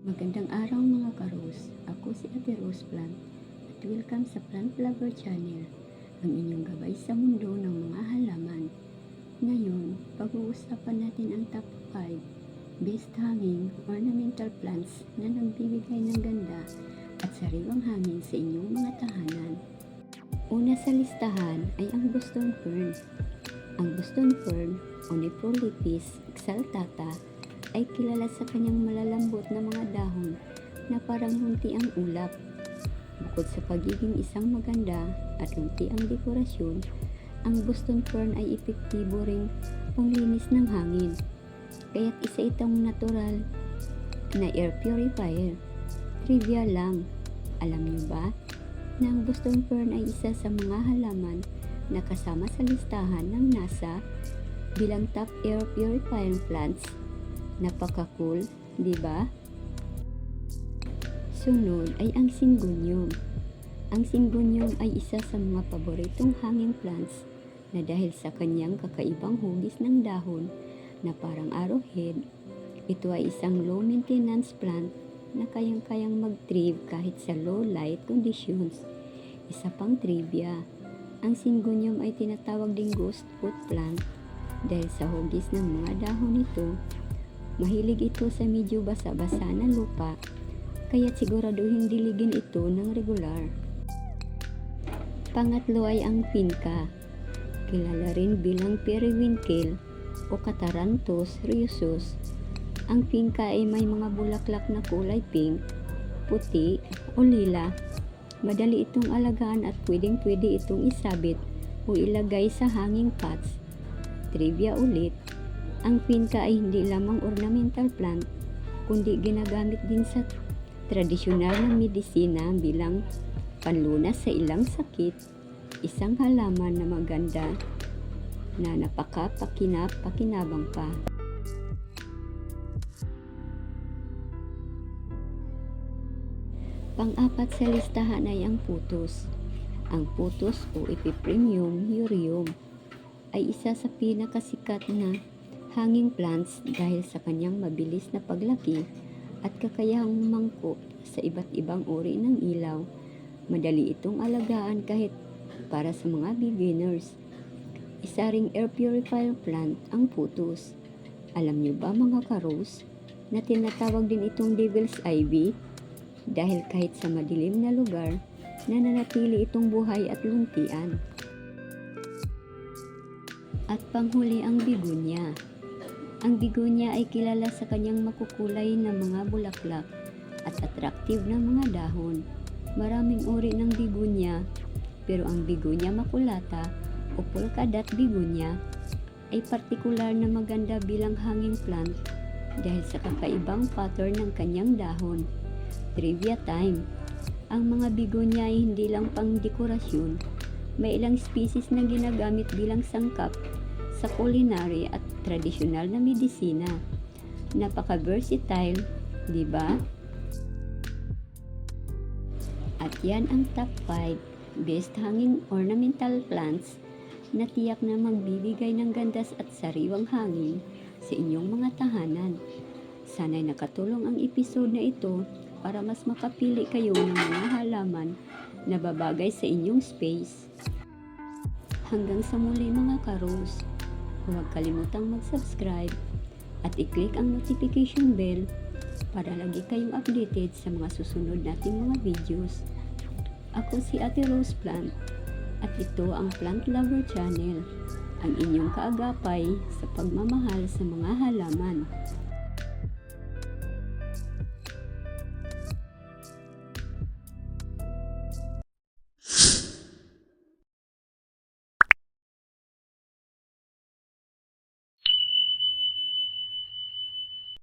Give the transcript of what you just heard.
Magandang araw mga karos. Ako si Ate Rose Plant at welcome sa Plant Lover Channel, ang inyong gabay sa mundo ng mga halaman. Ngayon, pag-uusapan natin ang top 5 best hanging ornamental plants na nagbibigay ng ganda at sariwang hangin sa inyong mga tahanan. Una sa listahan ay ang Boston Fern. Ang Boston Fern, Oniprolipis exaltata, ay kilala sa kanyang malalambot na mga dahon na parang hunti ang ulap. Bukod sa pagiging isang maganda at hunti ang dekorasyon, ang Boston Fern ay epektibo ring panglinis ng hangin. Kaya't isa itong natural na air purifier. Trivia lang, alam niyo ba na ang Boston Fern ay isa sa mga halaman na kasama sa listahan ng NASA bilang top air purifying plants Napaka-cool, di ba? Sunod ay ang Syngonium. Ang Syngonium ay isa sa mga paboritong hanging plants na dahil sa kanyang kakaibang hugis ng dahon na parang arrowhead, ito ay isang low maintenance plant na kayang-kayang mag-thrive kahit sa low light conditions. Isa pang trivia, ang Syngonium ay tinatawag ding ghost food plant dahil sa hugis ng mga dahon nito Mahilig ito sa medyo basa-basa na lupa, kaya siguraduhin diligin ito ng regular. Pangatlo ay ang pinka. Kilala rin bilang periwinkle o Cataranthus rhesus. Ang pinka ay may mga bulaklak na kulay pink, puti o lila. Madali itong alagaan at pwedeng-pwede itong isabit o ilagay sa hanging pots. Trivia ulit, ang pinka ay hindi lamang ornamental plant, kundi ginagamit din sa tradisyonal na medisina bilang panlunas sa ilang sakit, isang halaman na maganda na napaka-pakinab-pakinabang pa. Pang-apat sa listahan ay ang putos. Ang putos o Epipremium urium ay isa sa pinakasikat na hanging plants dahil sa kanyang mabilis na paglaki at kakayahang mangko sa iba't ibang uri ng ilaw. Madali itong alagaan kahit para sa mga beginners. Isa ring air purifier plant ang putos. Alam niyo ba mga karos na tinatawag din itong devil's ivy dahil kahit sa madilim na lugar, nananatili itong buhay at luntian. At panghuli ang bigunya. Ang bigunya ay kilala sa kanyang makukulay na mga bulaklak at attractive na mga dahon. Maraming uri ng bigunya, pero ang bigunya makulata o polkadot bigunya ay partikular na maganda bilang hanging plant dahil sa kakaibang pattern ng kanyang dahon. Trivia time. Ang mga bigunya ay hindi lang pang dekorasyon. May ilang species na ginagamit bilang sangkap sa culinary at tradisyonal na medisina. Napaka-versatile, di ba? At yan ang top 5 best hanging ornamental plants na tiyak na magbibigay ng gandas at sariwang hangin sa inyong mga tahanan. Sana'y nakatulong ang episode na ito para mas makapili kayo ng mga halaman na babagay sa inyong space. Hanggang sa muli mga karos, huwag kalimutang mag-subscribe at i-click ang notification bell para lagi kayong updated sa mga susunod nating mga videos. Ako si Ate Rose Plant at ito ang Plant Lover Channel, ang inyong kaagapay sa pagmamahal sa mga halaman.